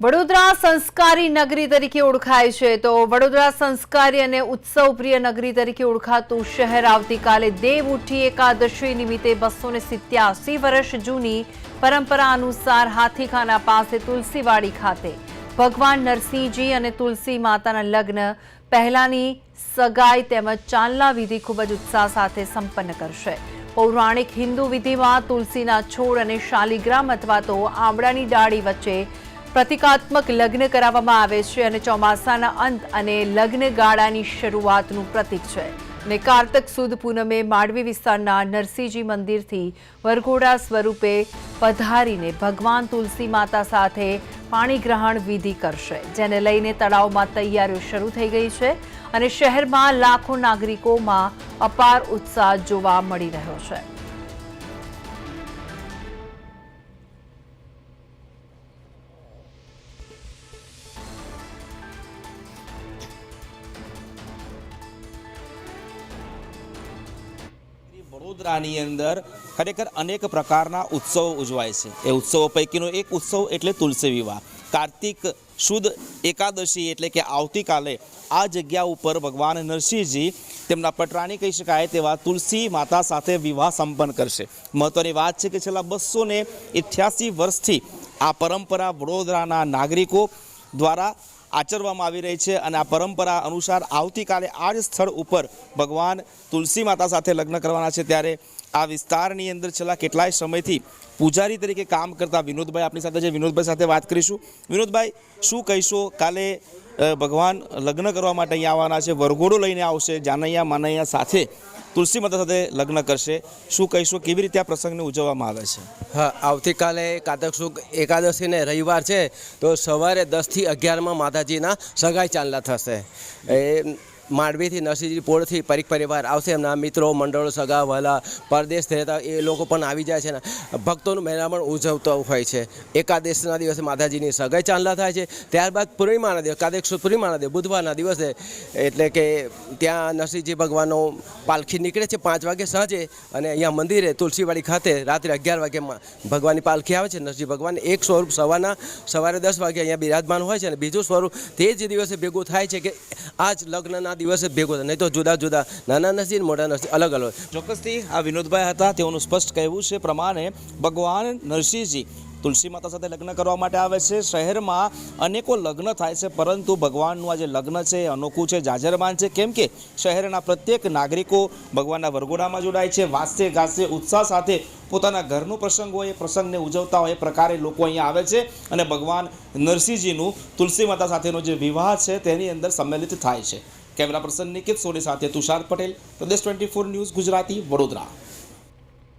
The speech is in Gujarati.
વડોદરા સંસ્કારી નગરી તરીકે ઓળખાય છે. તો વડોદરા સંસ્કારી અને ઉત્સવપ્રિય નગરી તરીકે ઓળખાતું શહેર આવતીકાલે દેવ ઉઠી એકાદશી નિમિત્તે બસો ને સિત્યાસી વર્ષ જૂની પરંપરા અનુસાર હાથીખાના પાસે તુલસીવાડી ખાતે ભગવાન નરસિંહજી અને તુલસી માતાના લગ્ન પહેલાની સગાઈ તેમજ ચાંદલા વિધિ ખૂબ જ ઉત્સાહ સાથે સંપન્ન કરશે. પૌરાણિક હિન્દુ વિધિમાં તુલસીના છોડ અને શાલિગ્રામ અથવા તો આંબળાની ડાળી વચ્ચે પ્રતિકાત્મક લગ્ન કરાવવામાં આવે છે અને ચોમાસાના અંત અને લગ્ન ગાળાની શરૂઆતનું પ્રતીક છે. અને કારતક સુદ પૂનમે માંડવી વિસ્તારના નરસિંહજી મંદિરથી વરઘોડા સ્વરૂપે પધારીને ભગવાન તુલસી માતા સાથે પાણી ગ્રહણ વિધિ કરશે, જેને લઈને તળાવમાં તૈયારીઓ શરૂ થઈ ગઈ છે અને શહેરમાં લાખો નાગરિકોમાં અપાર ઉત્સાહ જોવા મળી રહ્યો છે. વડોદરાની અંદર ખરેખર અનેક પ્રકારના ઉત્સવો ઉજવાય છે. એ ઉત્સવો પૈકીનો એક ઉત્સવ એટલે તુલસી વિવાહ. કાર્તિક શુદ્ધ એકાદશી એટલે કે આવતીકાલે આ જગ્યા ઉપર ભગવાન નરસિંહજી તેમના પટરાણી કહી શકાય તેવા તુલસી માતા સાથે વિવાહ સંપન્ન કરશે. મહત્વની વાત છે કે છેલ્લા બસો ને વર્ષથી આ પરંપરા વડોદરાના નાગરિકો દ્વારા આચરવામાં આવી રહી છે અને આ પરંપરા અનુસાર આવતીકાલે આ જ સ્થળ ઉપર ભગવાન તુલસી માતા સાથે લગ્ન કરવાના છે. ત્યારે આ વિસ્તારની અંદર છેલ્લા કેટલાય સમયથી પૂજારી તરીકે કામ કરતા વિનોદભાઈ આપણી સાથે છે. વિનોદભાઈ સાથે વાત કરીશું. વિનોદભાઈ, શું કહીશો? કાલે ભગવાન લગ્ન કરવા માટે અહીંયા આવવાના છે. વરઘોડો લઈને આવશે. જાનૈયા, માનૈયા સાથે તુલસી માતા સાથે લગ્ન કરશે. શું કહીશું? કેવી રીતે આ પ્રસંગને ઉજવવામાં આવે છે? હા, આવતીકાલે કાતક સુખ એકાદશીને રવિવાર છે, તો સવારે દસથી અગિયારમાં માતાજીના સગાઈ ચાંદલા થશે. એ માંડવીથી નરસિંહજી પોળથી પરિક પરિવાર આવશે. એમના મિત્રો, મંડળો, સગા, વહાલા, પરદેશ રહેતા એ લોકો પણ આવી જાય છે ને ભક્તોનું મેળામણ ઉજવતો હોય છે. એકાદશના દિવસે માતાજીની સગાઈ ચાંદલા થાય છે. ત્યારબાદ પૂર્ણિમાના દિવસ કાદેક સુદ પૂર્ણિમાના દિવસ, બુધવારના દિવસે એટલે કે ત્યાં નરસિંહજી ભગવાનનો પાલખી નીકળે છે પાંચ વાગે સાંજે અને અહીંયા મંદિરે, તુલસીવાડી ખાતે રાત્રે અગિયાર વાગે ભગવાનની પાલખી આવે છે. નરસિંહ ભગવાન એક સ્વરૂપ સવારના સવારે દસ વાગે અહીંયા બિરાજમાન હોય છે અને બીજું સ્વરૂપ તે જ દિવસે ભેગું થાય છે કે આ જ લગ્નના દિવસે ભેગો થાય. નહીં તો જુદા જુદા, નાના અને મોટા નરસિંહ અલગ અલગ. ચોક્કસથી આ વિનોદભાઈ હતા, તેઓનું સ્પષ્ટ કહેવું છે પ્રમાણે ભગવાન નરસિંહજી તુલસી માતા સાથે લગ્ન કરવા માટે આવે છે. શહેરમાં અનેકો લગ્ન થાય છે, પરંતુ ભગવાનનું આ જે લગ્ન છે અનોખું છે, જાજરમાન છે. કેમ કે શહેરના પ્રત્યેક નાગરિકો ભગવાનના વરઘોડામાં જોડાય છે વાસે ગાસે ઉત્સાહ સાથે પોતાના ઘરનો પ્રસંગ હોય, એ પ્રસંગને ઉજવતા હોય, એ પ્રકારે લોકો અહીંયા આવે છે. અને ભગવાન નરસિંહજીનું તુલસી માતા સાથેનો જે વિવાહ છે, તેની અંદર સંમેલિત થાય છે. કેમેરા પર્સન નિકિત સોની સાથે તુષાર પટેલ પ્રદેશ ટ્વેન્ટી ન્યૂઝ ગુજરાતી વડોદરા.